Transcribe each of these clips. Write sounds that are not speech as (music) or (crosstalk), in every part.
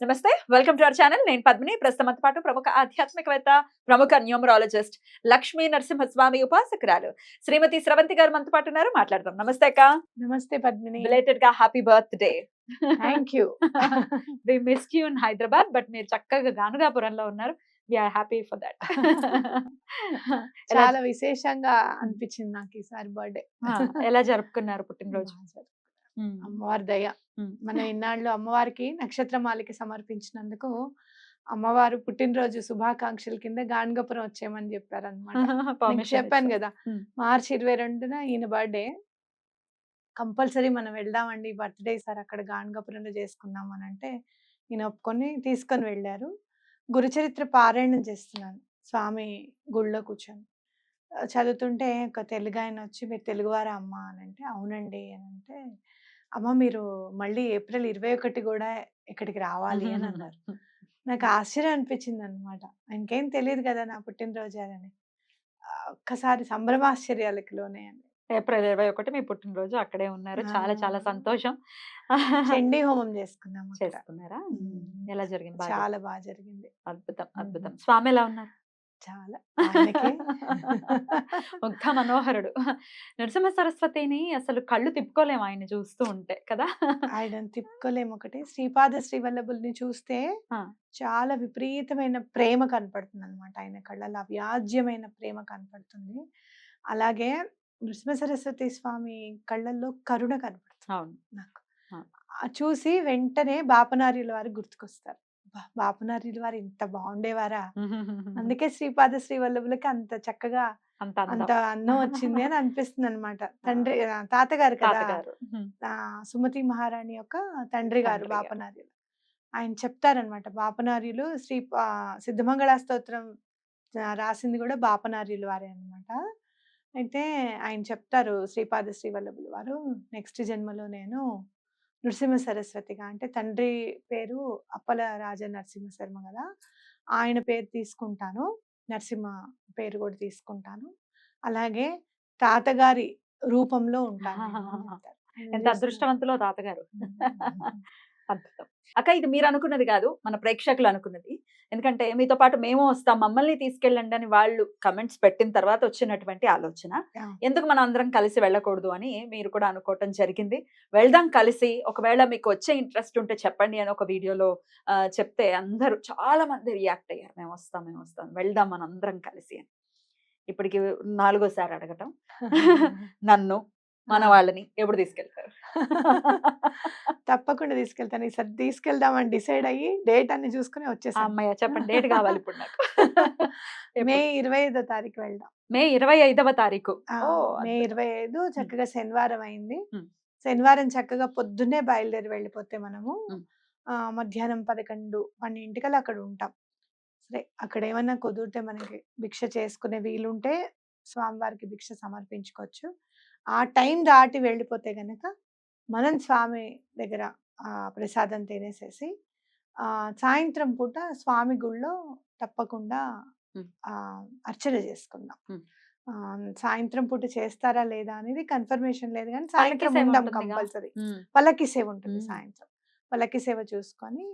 నమస్తే welcome to our channel. నేను పద్మిని. ప్రస్తుతంతో పాటు ప్రముఖ ఆధ్యాత్మికవేత్త ప్రముఖ న్యూమరాలజిస్ట్ లక్ష్మీ నరసింహస్వామి ఉపాసకురాలు శ్రీమతి స్రవంతి గారు మనతో పాటు ఉన్నారు. మాట్లాడదాం. నమస్తే అక్క. నమస్తే Padmini. బిలేటెడ్గా happy birthday thank you we miss you in Hyderabad but మీరు చక్కగా గానుగాపురంలో ఉన్నారు. హ్యాపీ ఫర్ దట్ చాలా విశేషంగా అనిపించింది నాకు ఈసారి బర్త్డే ఎలా జరుపుకున్నారు పుట్టినరోజు. (laughs) అమ్మవారి దయ. మనం (laughs) ఇన్నాళ్ళు అమ్మవారికి నక్షత్రమాలిక సమర్పించినందుకు అమ్మవారు పుట్టినరోజు శుభాకాంక్షల కింద గాన్గపురం వచ్చేయమని చెప్పారు అనమాట Permission చెప్పాను. కదా. మార్చి ఇరవై రెండున ఈయన బర్త్డే. కంపల్సరీ మనం వెళ్దామండి బర్త్డే సార్ అక్కడ గాన్గపురంలో చేసుకుందాం అని అంటే ఈయన ఒప్పుకొని తీసుకొని వెళ్ళారు. గురుచరిత్ర పారాయణం చేస్తున్నాను స్వామి గుళ్ళో కూర్చొని. చదువుతుంటే ఒక తెలుగు ఆయన వచ్చి మీరు తెలుగువారా అమ్మ? అని అంటే అవునండి అని అంటే అమ్మ మీరు మళ్ళీ ఏప్రిల్ ఇరవై ఒకటి కూడా ఇక్కడికి రావాలి అని అన్నారు. నాకు (laughs) ఆశ్చర్యం అనిపించింది అనమాట ఆయనకేం తెలియదు కదా నా పుట్టినరోజు అని. ఒక్కసారి సంభ్రమాశ్చర్యాలకు లోనే అని ఏప్రిల్ ఇరవై ఒకటి మీ పుట్టినరోజు అక్కడే ఉన్నారు. చాలా చాలా. సంతోషం. చండీ (laughs) హోమం చేసుకున్నాం అక్కడ. చేసుకున్నారా. ఎలా జరిగింది? చాలా బాగా జరిగింది. అద్భుతం అద్భుతం. స్వామి ఎలా ఉన్నారు? చాలా. ముగ్ధ (laughs) మనోహరుడు. నరసింహ సరస్వతిని అసలు కళ్ళు తిప్పుకోలేము ఆయన చూస్తూ ఉంటే కదా? ఆయన తిప్పుకోలేము ఒకటి. శ్రీపాద శ్రీవల్లభుల్ని చూస్తే. చాలా విపరీతమైన ప్రేమ కనపడుతుంది అనమాట ఆయన కళ్ళలో అవ్యాజ్యమైన ప్రేమ కనపడుతుంది. అలాగే నృసింహ సరస్వతి స్వామి కళ్ళల్లో కరుణ కనపడుతుంది అవును. నాకు. చూసి వెంటనే బాపనార్యుల వారు గుర్తుకొస్తారు. "బా, బాపనార్యుల వారు ఇంత బాగుండేవారా? (laughs) అందుకే శ్రీపాద శ్రీవల్లభులకి అంత చక్కగా అంత అందం. వచ్చింది అని అనిపిస్తుంది అనమాట (laughs) తండ్రి తాతగారు కదా! (laughs) సుమతి మహారాణి యొక్క తండ్రి గారు. బాపనార్యులు ఆయన చెప్తారనమాట బాపనార్యులు శ్రీ సిద్ధమంగళ స్తోత్రం రాసింది కూడా బాపనార్యులు వారే అన్నమాట. అయితే ఆయన చెప్తారు శ్రీపాద శ్రీవల్లభులు వారు నెక్స్ట్ జన్మలో నేను నృసింహ సరస్వతిగా అంటే తండ్రి పేరు అప్పల రాజ నరసింహ శర్మ కదా. ఆయన పేరు తీసుకుంటాను. నరసింహ పేరు కూడా తీసుకుంటాను. అలాగే తాతగారి రూపంలో ఉంటాను (laughs) ఎంత. అదృష్టవంతులో తాతగారు. (laughs) అద్భుతం అక్క ఇది మీరు అనుకున్నది కాదు మన ప్రేక్షకులు అనుకున్నది. ఎందుకంటే మీతో పాటు మేము వస్తాం మమ్మల్ని తీసుకెళ్ళండి అని వాళ్ళు కమెంట్స్ పెట్టిన తర్వాత వచ్చినటువంటి ఆలోచన. ఎందుకు మనం అందరం కలిసి వెళ్ళకూడదు అని మీరు కూడా అనుకోవటం జరిగింది. వెళ్దాం కలిసి ఒకవేళ మీకు వచ్చే ఇంట్రెస్ట్ ఉంటే చెప్పండి అని ఒక వీడియోలో చెప్తే అందరూ చాలా మంది రియాక్ట్ అయ్యారు. మేము వస్తాం మేము వస్తాం వెళ్దాం మనం అందరం కలిసి అని. ఇప్పటికి నాలుగోసారి అడగటం. (laughs) (laughs) నన్ను మన. వాళ్ళని ఎప్పుడు తీసుకెళ్తారు. తప్పకుండా తీసుకెళ్తాను. ఈసారి తీసుకెళ్దామని డిసైడ్ అయ్యి డేట్ అన్ని చూసుకుని ఆ వచ్చేసాను అమ్మాయి చెప్పండి. డేట్ కావాలి ఇప్పుడు నాకు. (laughs) మే? ఇరవై ఐదో తారీఖు వెళ్దాం. మే ఇరవై ఐదవ తారీఖు. మే. ఇరవై ఐదు చక్కగా శనివారం అయింది. శనివారం చక్కగా పొద్దున్నే బయలుదేరి వెళ్ళిపోతే మనము మధ్యాహ్నం పదకొండు పన్నెండింటికల్లా అక్కడ ఉంటాం. సరే అక్కడ ఏమన్నా కుదిరితే మనకి భిక్ష చేసుకునే వీలుంటే స్వామివారికి భిక్ష సమర్పించుకోవచ్చు. ఆ టైం దాటి వెళ్ళిపోతే గనక మనం స్వామి దగ్గర ఆ, ప్రసాదం తినేసేసి ఆ, సాయంత్రం పూట స్వామి గుళ్ళో తప్పకుండా అర్చన చేసుకుందాం. సాయంత్రం పూట చేస్తారా లేదా అనేది కన్ఫర్మేషన్ లేదు కానీ సాయంత్రం ఉంటుందిగా. కంపల్సరీ. పల్లకి సేవ ఉంటుంది. సాయంత్రం. పల్లకి సేవ చూసుకొని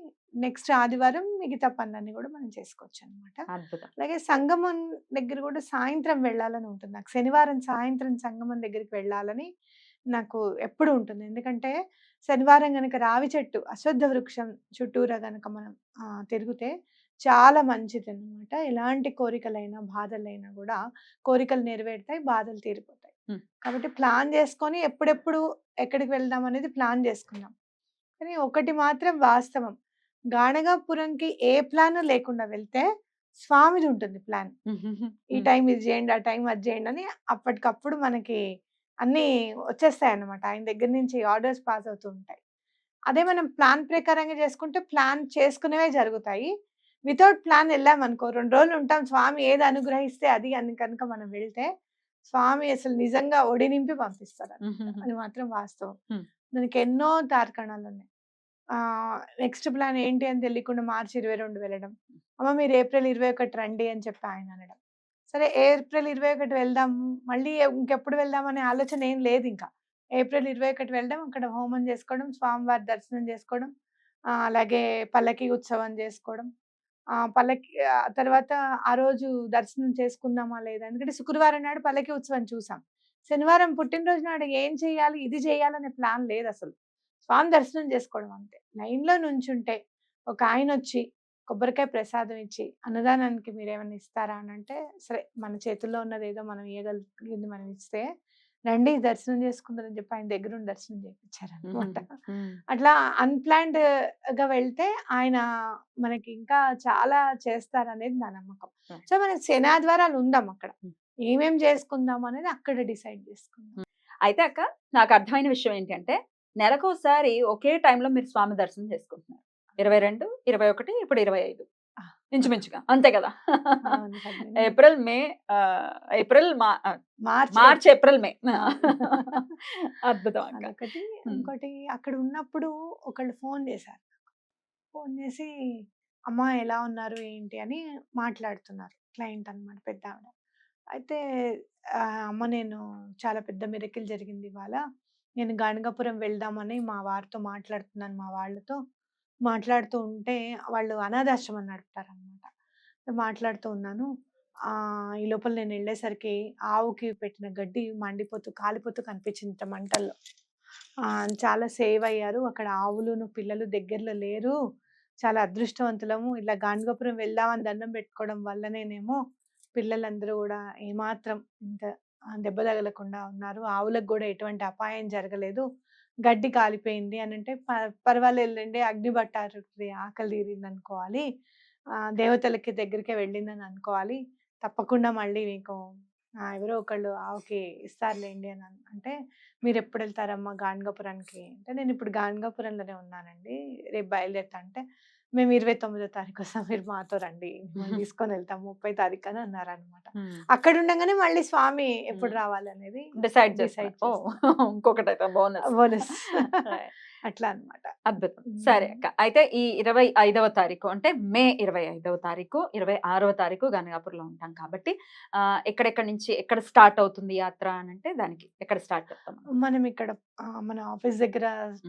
నెక్స్ట్ ఆదివారం మిగతా పనులన్నీ కూడా మనం చేసుకోవచ్చు అనమాట అలాగే సంగమం దగ్గర కూడా సాయంత్రం వెళ్ళాలని ఉంటుంది. నాకు శనివారం సాయంత్రం సంగమం దగ్గరికి వెళ్ళాలని నాకు ఎప్పుడు ఉంటుంది. ఎందుకంటే శనివారం గనక రావి చెట్టు అశ్వత్థ వృక్షం చుట్టూరా గనక మనం తిరిగితే చాలా మంచిది అన్నమాట ఎలాంటి కోరికలైనా బాధలైనా కూడా కోరికలు నెరవేరుతాయి బాధలు తీరిపోతాయి. కాబట్టి ప్లాన్ చేసుకొని ఎప్పుడెప్పుడు ఎక్కడికి వెళ్దాం అనేది ప్లాన్ చేసుకుందాం కానీ ఒకటి మాత్రం వాస్తవం. గాణగాపురంకి ఏ ప్లాన్ లేకుండా వెళ్తే స్వామిది ఉంటుంది ప్లాన్. ఈ టైం ఇది చేయండి ఆ టైం అది చేయండి అని అప్పటికప్పుడు మనకి అన్నీ వచ్చేస్తాయి అన్నమాట ఆయన దగ్గర నుంచి ఆర్డర్స్ పాస్ అవుతూ ఉంటాయి. అదే మనం ప్లాన్ ప్రకారంగా చేసుకుంటే ప్లాన్ చేసుకునేవే జరుగుతాయి. వితౌట్ ప్లాన్ వెళ్ళాం అనుకో రెండు రోజులు ఉంటాం స్వామి ఏది అనుగ్రహిస్తే అది అని కనుక మనం వెళ్తే స్వామి అసలు నిజంగా ఒడి నింపి పంపిస్తారు అది మాత్రం వాస్తవం. దానికి ఎన్నో తార్కణాలు ఉన్నాయి నెక్స్ట్ ప్లాన్ ఏంటి అని తెలియకుండా మార్చి ఇరవై రెండు వెళ్ళడం. అమ్మ మీరు ఏప్రిల్ ఇరవై ఒకటి రండి అని చెప్పి ఆయన అనడం. సరే ఏప్రిల్ ఇరవై ఒకటి వెళ్దాం మళ్ళీ ఇంకెప్పుడు వెళ్దాం అనే ఆలోచన ఏం లేదు ఇంకా. ఏప్రిల్ ఇరవై ఒకటి వెళ్ళడం అక్కడ హోమం చేసుకోవడం స్వామివారి దర్శనం చేసుకోవడం అలాగే పల్లకి ఉత్సవం చేసుకోవడం. పల్లకి తర్వాత ఆ రోజు దర్శనం చేసుకుందామా లేదా? ఎందుకంటే శుక్రవారం నాడు పల్లకి ఉత్సవం చూసాం. శనివారం పుట్టినరోజు నాడు ఏం చేయాలి? ఇది చేయాలనే ప్లాన్ లేదు అసలు స్వామి దర్శనం చేసుకోవడం అంతే. లైన్లో నుంచుంటే ఒక ఆయన వచ్చి కొబ్బరికాయ ప్రసాదం ఇచ్చి అన్నదానానికి మీరు ఏమైనా ఇస్తారా అని అంటే సరే మన చేతుల్లో ఉన్నది ఏదో మనం ఇవ్వగలిగింది మనం ఇస్తే రండి దర్శనం చేసుకుందారని చెప్పి ఆయన దగ్గర ఉండి దర్శనం చేయించారనమాట అట్లా అన్ప్లాన్డ్గా వెళ్తే ఆయన మనకి ఇంకా చాలా చేస్తారనేది నా నమ్మకం. సో మనకి శనాద్వారాలు ఉందాం అక్కడ. ఏమేం చేసుకుందాం అనేది అక్కడ డిసైడ్ చేసుకుందాం. అయితే అక్క నాకు అర్థమైన విషయం ఏంటంటే నెలకోసారి ఒకే టైంలో మీరు స్వామి దర్శనం చేసుకుంటున్నారు. ఇరవై రెండు ఇరవై ఒకటి ఇప్పుడు ఇరవై ఐదు. ఇంచుమించుగా. అంతే కదా. April May April March March April. May. (laughs) అద్భుతం Hmm. ఇంకోటి అక్కడ ఉన్నప్పుడు ఒకళ్ళు ఫోన్ చేశారు. ఫోన్ చేసి అమ్మ ఎలా ఉన్నారు? ఏంటి? అని మాట్లాడుతున్నారు క్లయింట్ అన్నమాట పెద్ద ఆవిడ అయితే అమ్మ నేను చాలా పెద్ద మిరకిల్ జరిగింది ఇవాళ. నేను గాణగాపురం వెళ్దామని మా వారితో మాట్లాడుతున్నాను మా వాళ్ళతో. మాట్లాడుతూ ఉంటే వాళ్ళు అనాథాశ్రమం నడుపుతారనమాట మాట్లాడుతూ ఉన్నాను. ఈ లోపల నేను వెళ్ళేసరికి ఆవుకి పెట్టిన గడ్డి మండిపోతూ కాలిపోతూ కనిపించింది మంటల్లో. చాలా సేవ్ అయ్యారు. అక్కడ ఆవులును పిల్లలు దగ్గరలో లేరు. చాలా అదృష్టవంతులము. ఇలా గాంధీపురం వెళ్దామని దండం పెట్టుకోవడం వల్లనేనేమో పిల్లలందరూ కూడా ఏమాత్రం ఇంత దెబ్బ తగలకుండా ఉన్నారు. ఆవులకు కూడా ఎటువంటి అపాయం జరగలేదు. గడ్డి కాలిపోయింది అని అంటే "ప- పర్వాలేదులేండి అగ్ని పట్టారు ఆకలి తీరింది అనుకోవాలి. దేవతలకి దగ్గరికి వెళ్ళిందని అనుకోవాలి. తప్పకుండా మళ్ళీ మీకు ఎవరో ఒకళ్ళు ఆవుకి ఇస్తారులేండి అని అంటే మీరు ఎప్పుడు వెళ్తారమ్మా గాన్గాపురానికి? అంటే నేను ఇప్పుడు గాన్గాపురంలోనే ఉన్నానండి. రేపు బయలుదేరుతా అంటే మేము ఇరవై తొమ్మిదో తారీఖు వస్తాం మీరు మాతో రండి. (laughs) తీసుకొని వెళ్తాం ముప్పై తారీఖు అని అన్నారు అనమాట అక్కడ ఉండగానే మళ్ళీ స్వామి ఎప్పుడు. రావాలనేది డిసైడ్ ఓ ఇంకొకటి బోనస్. బోనస్. (laughs) అట్లా అన్నమాట. అద్భుతం. సరే. అక్క. అయితే ఈ ఇరవై ఐదవ తారీఖు అంటే మే ఇరవై ఐదవ తారీఖు ఇరవై ఆరవ తారీఖు గనగాపూర్లో ఉంటాం కాబట్టి ఆ, ఎక్కడెక్కడి నుంచి ఎక్కడ స్టార్ట్ అవుతుంది యాత్ర అని అంటే దానికి ఎక్కడ స్టార్ట్ అవుతాం మనం? ఇక్కడ మన ఆఫీస్ దగ్గర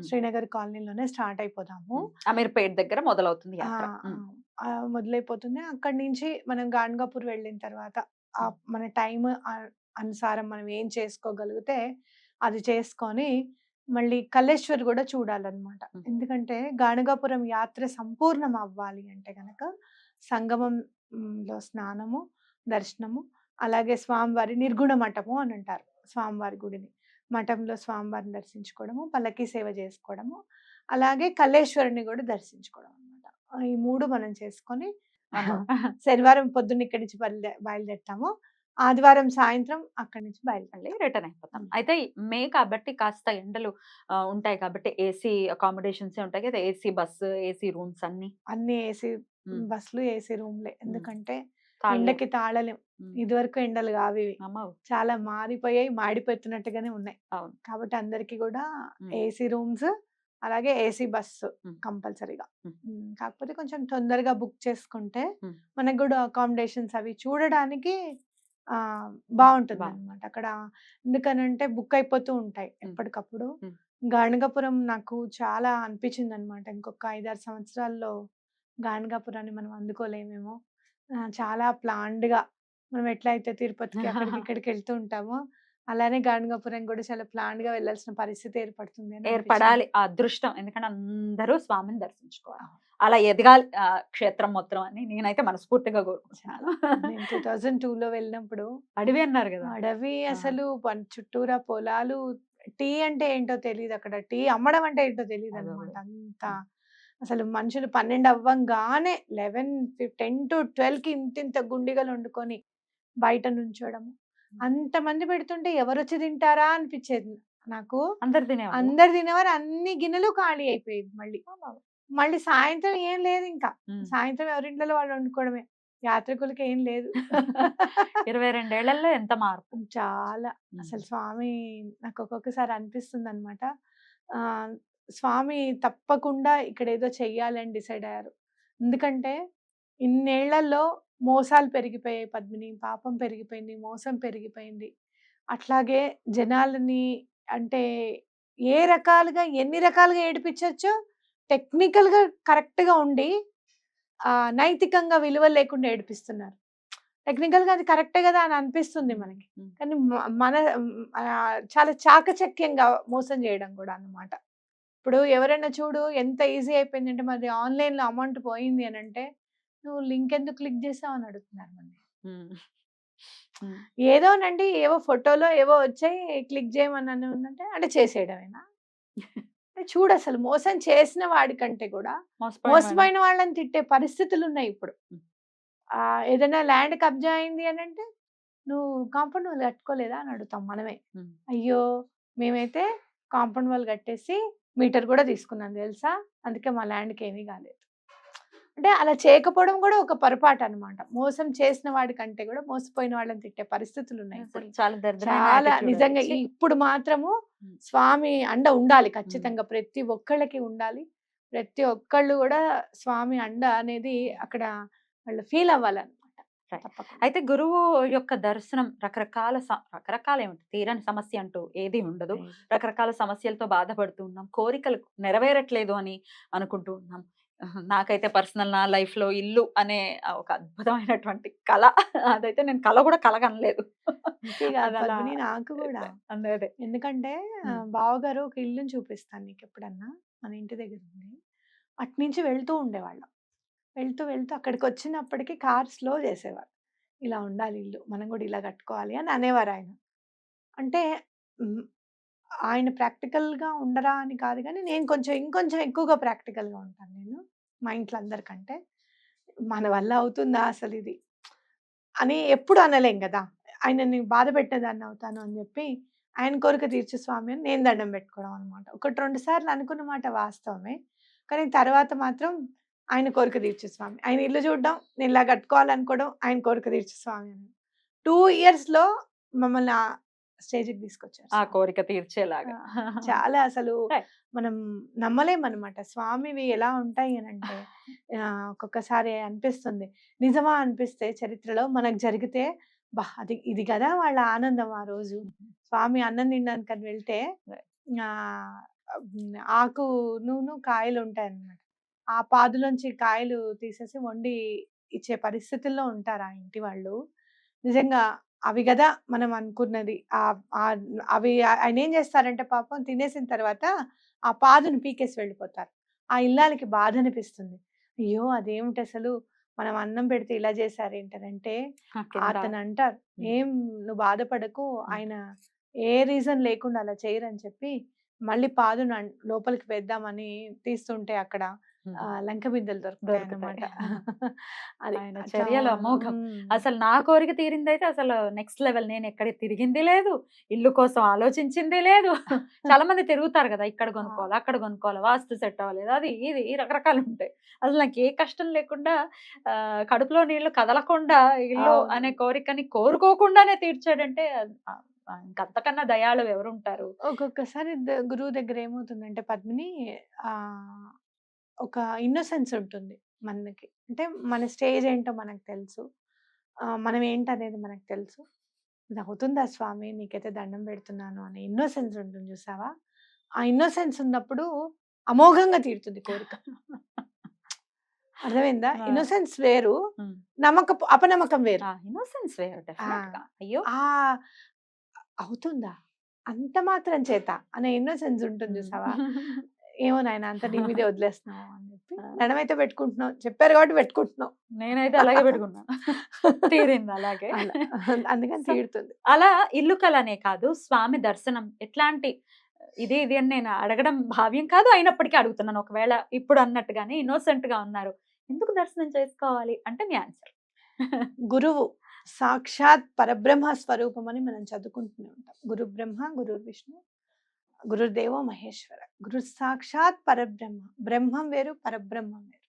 శ్రీనగర్ కాలనీలోనే స్టార్ట్ అయిపోదాము. అమీర్పేట్ దగ్గర మొదలవుతుంది యాత్ర. మొదలైపోతుంది. అక్కడి నుంచి మనం గాన్గాపూర్ వెళ్ళిన తర్వాత. మన టైం అనుసారం మనం ఏం చేసుకోగలిగితే అది చేసుకొని మళ్ళీ కల్లేశ్వర్ కూడా చూడాలన్నమాట. ఎందుకంటే గాణగాపురం యాత్ర సంపూర్ణం అవ్వాలి అంటే గనక సంగమం మ్, లో స్నానము దర్శనము అలాగే స్వామివారి నిర్గుణ మఠము అని అంటారు స్వామివారి గుడిని మఠంలో స్వామివారిని దర్శించుకోవడము పల్లకి సేవ చేసుకోవడము అలాగే కల్లేశ్వరుని కూడా దర్శించుకోవడం అనమాట ఈ మూడు మనం చేసుకొని. (laughs) శనివారం పొద్దున్న ఇక్కడి నుంచి బయలుదే బయలుదేరుతాము ఆదివారం సాయంత్రం అక్కడి నుంచి బయలుదేరాలి మళ్ళీ రిటర్న్ అయిపోతాం. అయితే మే కాబట్టి కాస్త ఎండలు ఉంటాయి కాబట్టి ఏసీ అకామిడేషన్స్ ఉంటాయి కదా ఏసీ బస్సు ఏసీ రూమ్స్ అన్ని అన్ని ఏసీ. బస్సులు ఏసీ రూమ్లే ఎందుకంటే. ఎండకి తాళలేం. ఇదివరకు ఎండలు కావు. చాలా మారిపోయాయి మాడిపోతున్నట్టుగానే ఉన్నాయి కాబట్టి అందరికి కూడా. ఏసీ రూమ్స్ అలాగే ఏసీ బస్సు. కంపల్సరీగా. కాకపోతే కొంచెం తొందరగా బుక్ చేసుకుంటే. మనకు కూడా అకామిడేషన్స్ అవి చూడడానికి బాగుంటుంది అనమాట అక్కడ ఎందుకనంటే బుక్ అయిపోతూ ఉంటాయి. ఎప్పటికప్పుడు. గాణగాపురం నాకు చాలా అనిపించింది అనమాట ఇంకొక ఐదారు సంవత్సరాల్లో గాణగాపురాన్ని మనం అందుకోలేమేమో. చాలా planned గా మనం ఎట్లయితే తిరుపతికి అక్కడికి (laughs) ఇక్కడికి వెళ్తూ ఉంటామో అలానే గాణగాపురం కూడా చాలా planned గా వెళ్ళాల్సిన పరిస్థితి ఏర్పడుతుంది. ఏర్పడాలి. అదృష్టం. ఎందుకంటే అందరూ స్వామిని దర్శించుకోవాలి. అలా ఎదగాలి క్షేత్రం మొత్తం అని నేనైతే మనస్ఫూర్తిగా కోరుకుంటున్నాను. నేను టూ థౌజండ్లో వెళ్ళినప్పుడు అడవి అన్నారు కదా! అడవి. అసలు చుట్టూరా పొలాలు టీ అంటే ఏంటో తెలియదు అక్కడ. టీ అమ్మడం అంటే ఏంటో తెలియదు అనమాట. అంత. అసలు మనుషులు పన్నెండు అవ్వంగానే లెవెన్ టెన్ టు ట్వెల్వ్కి ఇంత ఇంత గుండిగలు వండుకొని బయట నుంచోడము అంతమంది పెడుతుంటే ఎవరు వచ్చి తింటారా అనిపించేది నాకు అందరు తినేవాళ్ళు? అందరు తినేవారు. అన్ని గిన్నెలు ఖాళీ అయిపోయేది మళ్ళీ. మళ్ళీ సాయంత్రం ఏం లేదు ఇంకా. సాయంత్రం ఎవరింట్లో వాళ్ళు వండుకోవడమే. యాత్రికులకి ఏం లేదు. ఇరవై రెండేళ్ళలో ఎంత మార్పు? చాలా. అసలు స్వామి నాకు ఒక్కొక్కసారి అనిపిస్తుంది అనమాట స్వామి తప్పకుండా ఇక్కడ ఏదో చెయ్యాలని డిసైడ్ అయ్యారు. ఎందుకంటే ఇన్నేళ్ళలో మోసాలు పెరిగిపోయాయి పద్మిని పాపం పెరిగిపోయింది మోసం పెరిగిపోయింది. అట్లాగే జనాలని అంటే ఏ రకాలుగా ఎన్ని రకాలుగా ఏడిపించవచ్చో టెక్నికల్గా కరెక్ట్గా ఉండి ఆ, నైతికంగా విలువ లేకుండా ఏడిపిస్తున్నారు. టెక్నికల్గా అది కరెక్టే కదా అని అనిపిస్తుంది మనకి. కానీ మన చాలా చాకచక్యంగా మోసం చేయడం కూడా అన్నమాట. ఇప్పుడు ఎవరైనా చూడు ఎంత ఈజీ అయిపోయింది అంటే మరి ఆన్లైన్లో అమౌంట్ పోయింది అని అంటే నువ్వు లింక్ ఎందుకు క్లిక్ చేసావు? అని అడుగుతున్నారు మన. ఏదోనండి ఏవో ఫోటోలో ఏవో వచ్చాయి క్లిక్ చేయమని ఉందంటే అంటే చేసేయడమేనా? అంటే (laughs) చూడు అసలు మోసం చేసిన వాడికంటే కూడా మోసపోయిన వాళ్ళని తిట్టే పరిస్థితులు ఉన్నాయి ఇప్పుడు. ఆ, ఏదైనా ల్యాండ్ కబ్జా అయింది అని అంటే నువ్వు కాంపౌండ్ వాళ్ళు కట్టుకోలేదా? అని అడుగుతాం మనమే. అయ్యో మేమైతే కాంపౌండ్ వాళ్ళు కట్టేసి మీటర్ కూడా తీసుకున్నాం తెలుసా? అందుకే మా ల్యాండ్కి ఏమీ కాలేదు. అంటే అలా చేయకపోవడం కూడా ఒక పొరపాటు అన్నమాట మోసం చేసిన వాడి కంటే కూడా మోసపోయిన వాళ్ళని తిట్టే పరిస్థితులు ఉన్నాయి. చాలా చాలా నిజంగా. ఇప్పుడు మాత్రము. స్వామి అండ ఉండాలి ఖచ్చితంగా ప్రతి ఒక్కళ్ళకి ఉండాలి ప్రతి ఒక్కళ్ళు కూడా స్వామి అండ అనేది అక్కడ వాళ్ళు ఫీల్. తప్పకుండా. అయితే గురువు యొక్క దర్శనం రకరకాల రకరకాల ఏమిటి తీరని సమస్య అంటూ ఏది ఉండదు రకరకాల సమస్యలతో బాధపడుతూ ఉన్నాం కోరికలు నెరవేరట్లేదు అని అనుకుంటూ ఉన్నాం నాకైతే పర్సనల్ నా లైఫ్లో ఇల్లు అనే ఒక అద్భుతమైనటువంటి కళ. అదైతే నేను కళ కూడా కలగనలేదు. నాకు కూడా. అదే ఎందుకంటే. బావగారు ఒక ఇల్లుని చూపిస్తాను నీకు ఎప్పుడన్నా మన ఇంటి దగ్గర ఉంది అటు నుంచి వెళ్తూ ఉండేవాళ్ళం. వెళ్తూ వెళ్తూ అక్కడికి వచ్చినప్పటికీ కార్ స్లో చేసేవారు. ఇలా ఉండాలి ఇల్లు మనం కూడా ఇలా కట్టుకోవాలి అని అనేవారు ఆయన. అంటే ఆయన ప్రాక్టికల్గా ఉండరా అని కాదు కానీ నేను కొంచెం ఇంకొంచెం ఎక్కువగా ప్రాక్టికల్గా ఉంటాను. నేను మా ఇంట్లో అందరికంటే మన వల్ల అవుతుందా అసలు ఇది? అని ఎప్పుడు అనలేం కదా! ఆయనని బాధ పెట్టేదాన్ని అవుతాను అని చెప్పి ఆయన కోరిక తీర్చే స్వామి అని నేను దండం పెట్టుకోవడం అనమాట. ఒకటి రెండు సార్లు అనుకున్న మాట వాస్తవమే. కానీ తర్వాత మాత్రం ఆయన కోరిక తీర్చే స్వామి. ఆయన ఇల్లు చూడడం నేను ఇలా కట్టుకోవాలనుకోవడం ఆయన కోరిక తీర్చే స్వామి అని. టూ ఇయర్స్లో మమ్మల్ని స్టేజ్కి తీసుకొచ్చారు ఆ. కోరిక తీర్చేలాగా. (laughs) చాలా అసలు. మనం నమ్మలేమన్నమాట. స్వామివి ఎలా ఉంటాయి అని అంటే ఒక్కొక్కసారి అనిపిస్తుంది. నిజమా అనిపిస్తే చరిత్రలో మనకు జరిగితే బా అది ఇది కదా వాళ్ళ ఆనందం ఆ రోజు. స్వామి అన్నం తినడానికి అని వెళ్తే ఆకు నూనె కాయలు ఉంటాయి అన్నమాట ఆ పాదులోంచి కాయలు తీసేసి వండి ఇచ్చే పరిస్థితుల్లో ఉంటారు ఆ ఇంటి వాళ్ళు. నిజంగా అవి కదా మనం అనుకున్నది. అవి ఆయన ఏం చేస్తారంటే పాపం తినేసిన తర్వాత ఆ పాదుని పీకేసి వెళ్ళిపోతారు. ఆ ఇల్లాలకి బాధ అనిపిస్తుంది. అయ్యో! అదేమిటి అసలు? మనం అన్నం పెడితే ఇలా చేశారు ఏంటనంటే కింద అతను అంటారు. ఏం నువ్వు బాధపడకు. ఆయన ఏ రీజన్ లేకుండా అలా చేయరని చెప్పి మళ్ళీ పాదును లోపలికి వేద్దామని తీస్తుంటే అక్కడ లంక బిందెలు దొరుకుతాయి. (laughs) అది చర్యలు అమోఘం. అసలు నా కోరిక తీరింది అయితే అసలు నెక్స్ట్ లెవెల్ నేను ఎక్కడ తిరిగింది లేదు. ఇల్లు కోసం ఆలోచించింది లేదు. (laughs) చాలా మంది తిరుగుతారు కదా ఇక్కడ కొనుక్కోవాలి అక్కడ కొనుక్కోవాలి వాస్తు సెట్ అవ్వలేదు. అది ఇది రకరకాలు ఉంటాయి. అసలు నాకు ఏ కష్టం లేకుండా కడుపులో నీళ్ళు కదలకుండా ఇల్లు. అనే కోరికని కోరుకోకుండానే తీర్చాడంటే ఇంకంతకన్నా దయాళు ఎవరు ఉంటారు ఒక్కొక్కసారి గురువు దగ్గర ఏమవుతుందంటే పద్మిని ఆ ఒక ఇన్నోసెన్స్ ఉంటుంది మనకి. అంటే మన స్టేజ్ ఏంటో మనకు తెలుసు. మనం ఏంటనేది మనకు తెలుసు. అవుతుందా స్వామి? నీకైతే దండం పెడుతున్నాను అనే ఇన్నోసెన్స్ ఉంటుంది చూసావా? ఆ ఇన్నోసెన్స్ ఉన్నప్పుడు అమోఘంగా తీరుతుంది కోరిక. అర్థమైందా. ఇన్నోసెన్స్ వేరు. నమ్మకం అపనమ్మకం వేరు. ఇన్నోసెన్స్ వేరు. అయ్యో! ఆ అవుతుందా? అంత మాత్రం చేత అనే ఇన్నోసెన్స్ ఉంటుంది చూసావా? ఏమో నాయన అంత నీ మీదే (laughs) వదిలేస్తున్నావు అని చెప్పి. నడమైతే పెట్టుకుంటున్నావు. చెప్పారు కాబట్టి పెట్టుకుంటున్నావు. నేనైతే అలాగే పెట్టుకున్నాను (laughs) తీరింది అలాగే. అలా. అందుకని తీరుతుంది. అలా ఇల్లు కలనే కాదు స్వామి దర్శనం. ఎట్లాంటి ఇది ఇది అని నేను అడగడం భావ్యం కాదు అయినప్పటికీ అడుగుతున్నాను. ఒకవేళ ఇప్పుడు అన్నట్టుగానే ఇన్నోసెంట్గా ఉన్నారు. ఎందుకు దర్శనం చేసుకోవాలి అంటే మీ ఆన్సర్ గురువు సాక్షాత్ పరబ్రహ్మ స్వరూపం అని మనం చదువుకుంటూనే ఉంటాం. గురు బ్రహ్మ గురు విష్ణు గురుదేవో మహేశ్వర. గురు సాక్షాత్ పరబ్రహ్మ. బ్రహ్మం వేరు పరబ్రహ్మం వేరు.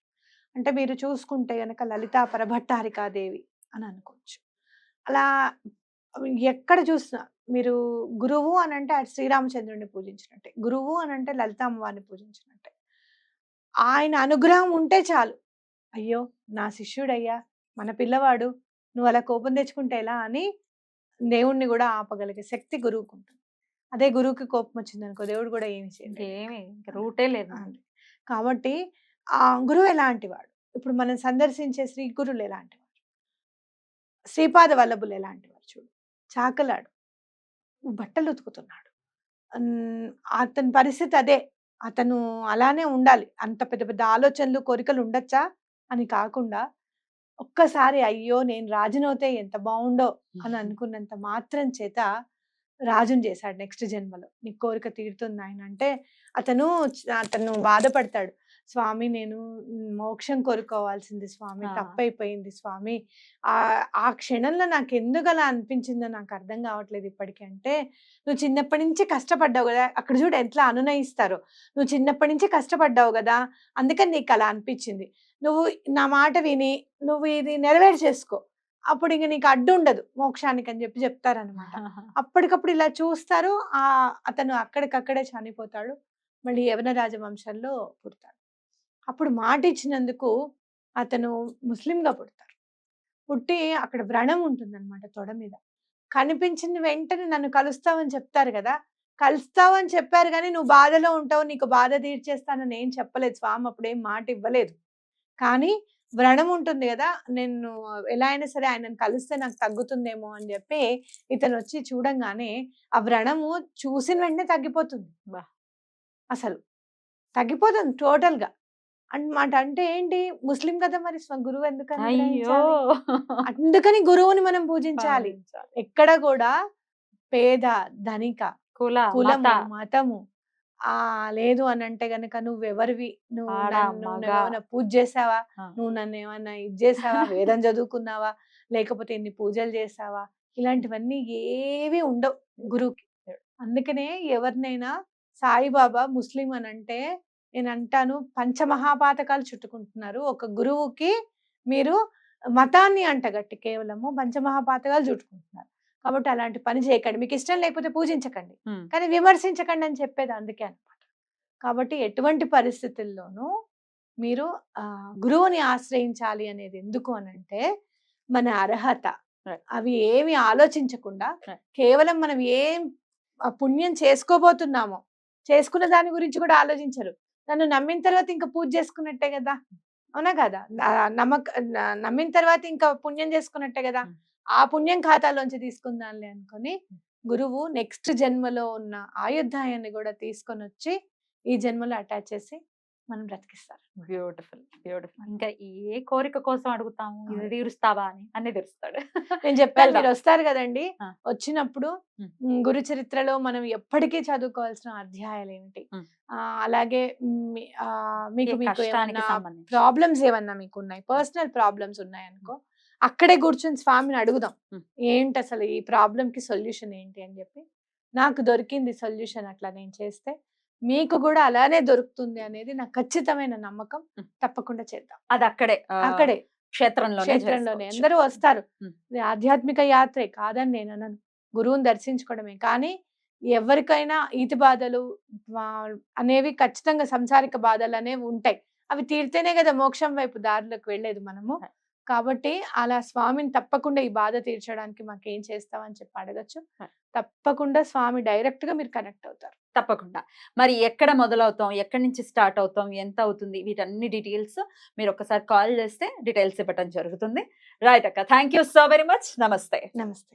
అంటే మీరు చూసుకుంటే గనక లలితా పరభట్టారికాదేవి అని అనుకోవచ్చు. అలా ఎక్కడ చూసినా మీరు గురువు అని అంటే అటు శ్రీరామచంద్రుడిని పూజించినట్టే. గురువు అని అంటే లలిత అమ్మవారిని పూజించినట్టే. ఆయన అనుగ్రహం ఉంటే చాలు. అయ్యో నా శిష్యుడయ్యా మన పిల్లవాడు నువ్వు అలా కోపం తెచ్చుకుంటే ఎలా అని దేవుణ్ణి కూడా ఆపగలిగే శక్తి గురువుకుంటుంది అదే గురువుకి కోపం వచ్చింది అనుకో దేవుడు కూడా ఏమి ఇంకేమి ఇంక రూటే లేదు. కాబట్టి ఆ గురువు ఎలాంటి వాడు ఇప్పుడు మనం సందర్శించే శ్రీ గురువులు ఎలాంటి వాడు శ్రీపాద వల్లభులు ఎలాంటి వాడు చూడు? చాకలాడు. బట్టలు ఉతుకుతున్నాడు. అతని పరిస్థితి అదే. అతను అలానే ఉండాలి. అంత పెద్ద పెద్ద ఆలోచనలు కోరికలు ఉండొచ్చా? అని కాకుండా ఒక్కసారి అయ్యో నేను రాజునవుతే ఎంత బాగుండో అని అనుకున్నంత మాత్రం చేత రాజుని చేశాడు నెక్స్ట్ జన్మలో. నీ కోరిక తీరుతుంది ఆయన అంటే అతను అతను బాధపడతాడు. స్వామి నేను మోక్షం కోరుకోవాల్సింది స్వామి. తప్పైపోయింది స్వామి. ఆ ఆ క్షణంలో నాకు ఎందుకు అలా అనిపించిందో నాకు అర్థం కావట్లేదు ఇప్పటికీ అంటే నువ్వు చిన్నప్పటి నుంచి కష్టపడ్డావు కదా అక్కడ చూడు ఎట్లా అనునయిస్తారో. నువ్వు చిన్నప్పటి నుంచి కష్టపడ్డావు కదా అందుకని నీకు అలా అనిపించింది. నువ్వు నా మాట విని నువ్వు ఇది నెరవేరు చేసుకో అప్పుడు ఇంక నీకు అడ్డు ఉండదు మోక్షానికి అని చెప్పి చెప్తారనమాట. (laughs) అప్పటికప్పుడు ఇలా చూస్తారు. ఆ అతను అక్కడికక్కడే చనిపోతాడు. మళ్ళీ యవన రాజవంశంలో పుడతాడు. అప్పుడు మాట ఇచ్చినందుకు అతను ముస్లింగా పుడతారు పుట్టి అక్కడ వ్రణం ఉంటుందన్నమాట తొడ మీద. కనిపించిన వెంటనే నన్ను కలుస్తావని చెప్తారు కదా! కలుస్తావని చెప్పారు కానీ నువ్వు బాధలో ఉంటావు నీకు బాధ తీర్చేస్తానని ఏం చెప్పలేదు. స్వామి అప్పుడు ఏం మాట ఇవ్వలేదు. కానీ వ్రణం ఉంటుంది కదా! నేను ఎలా అయినా సరే ఆయనను కలిస్తే నాకు తగ్గుతుందేమో అని చెప్పి ఇతను వచ్చి చూడంగానే ఆ వ్రణము చూసిన వెంటనే తగ్గిపోతుంది. బా. అసలు తగ్గిపోతుంది టోటల్గా అన్నమాట అంటే ఏంటి? ముస్లిం కదా మరి స్వ- గురువు ఎందుకని? అందుకని గురువుని మనం పూజించాలి. ఎక్కడ కూడా పేద ధనిక కుల కులము మత, మతము ఆ! లేదు అని అంటే గనక నువ్వెవరివి? నువ్వు ఆడ, నన్ను మగ. నువ్వేమైనా పూజ చేసావా? ఆ. నువ్వు నన్ను ఏమైనా ఇది చేసావా? వేదం చదువుకున్నావా? లేకపోతే ఇన్ని పూజలు చేసావా? ఇలాంటివన్నీ ఏవి ఉండవు గురువుకి. అందుకనే ఎవరినైనా సాయిబాబా ముస్లిం అని అంటే నేను అంటాను పంచమహాపాతకాలు చుట్టుకుంటున్నారు. ఒక గురువుకి మీరు మతాన్ని అంటగట్టి కేవలము పంచమహాపాతకాలు చుట్టుకుంటున్నారు. కాబట్టి అలాంటి పని చేయకండి మీకు ఇష్టం లేకపోతే పూజించకండి. కానీ విమర్శించకండి అని చెప్పేది అందుకే అనమాట కాబట్టి ఎటువంటి పరిస్థితుల్లోనూ మీరు ఆ, గురువుని ఆశ్రయించాలి అనేది ఎందుకు అనంటే మన అర్హత. అవి ఏమి ఆలోచించకుండా. కేవలం మనం ఏం పుణ్యం చేసుకోబోతున్నామో చేసుకున్న దాని గురించి కూడా ఆలోచించరు నన్ను నమ్మిన తర్వాత ఇంకా పూజ చేసుకున్నట్టే కదా అవునా కదా నమ్మక నమ్మిన తర్వాత ఇంకా పుణ్యం చేసుకున్నట్టే కదా. ఆ పుణ్యం ఖాతాలోంచి తీసుకుందాంలే అనుకొని గురువు నెక్స్ట్ జన్మలో ఉన్న ఆయుర్దాయాన్ని కూడా తీసుకొని వచ్చి ఈ జన్మలో అటాచ్ చేసి మనం బ్రతికిస్తారు. Beautiful beautiful. ఇంకా ఏ కోరిక కోసం అడుగుతాము? ఇది. తీరుస్తావా అని అన్ని తీరుస్తాడు నేను చెప్పాను. మీరు వస్తారు కదండి. వచ్చినప్పుడు గురు చరిత్రలో మనం ఎప్పటికీ చదువుకోవాల్సిన అధ్యాయాలు ఏమిటి? అలాగే మీకు మీకు ప్రాబ్లమ్స్ ఏమన్నా మీకు ఉన్నాయి పర్సనల్ ప్రాబ్లమ్స్ ఉన్నాయి అనుకో అక్కడే కూర్చొని స్వామిని అడుగుదాం. ఏంటి అసలు ఈ ప్రాబ్లం కి సొల్యూషన్ ఏంటి అని చెప్పి. నాకు దొరికింది సొల్యూషన్ అట్లా నేను చేస్తే మీకు కూడా అలానే దొరుకుతుంది అనేది నాకు ఖచ్చితమైన నమ్మకం. తప్పకుండా చేద్దాం. అది అక్కడే అక్కడే. క్షేత్రంలోనే క్షేత్రంలోనే. అందరూ వస్తారు. ఆధ్యాత్మిక యాత్రే కాదని నేను అనను. గురువుని దర్శించుకోవడమే. కానీ ఎవరికైనా ఈతి బాధలు అనేవి ఖచ్చితంగా సంసారిక బాధలు అనేవి ఉంటాయి. అవి తీరితేనే కదా మోక్షం వైపు దారిలోకి వెళ్ళేది మనము. కాబట్టి అలా స్వామిని తప్పకుండా ఈ బాధ తీర్చడానికి మాకు ఏం చేస్తామని చెప్పి అడగచ్చు. తప్పకుండా స్వామి డైరెక్ట్గా మీరు కనెక్ట్ అవుతారు. తప్పకుండా. మరి ఎక్కడ మొదలవుతాం? ఎక్కడి నుంచి స్టార్ట్ అవుతాం? ఎంత అవుతుంది? వీటన్ని డీటెయిల్స్ మీరు ఒకసారి కాల్ చేస్తే డీటెయిల్స్ ఇవ్వటం జరుగుతుంది. రైట్ అక్క thank you so very much. నమస్తే. నమస్తే.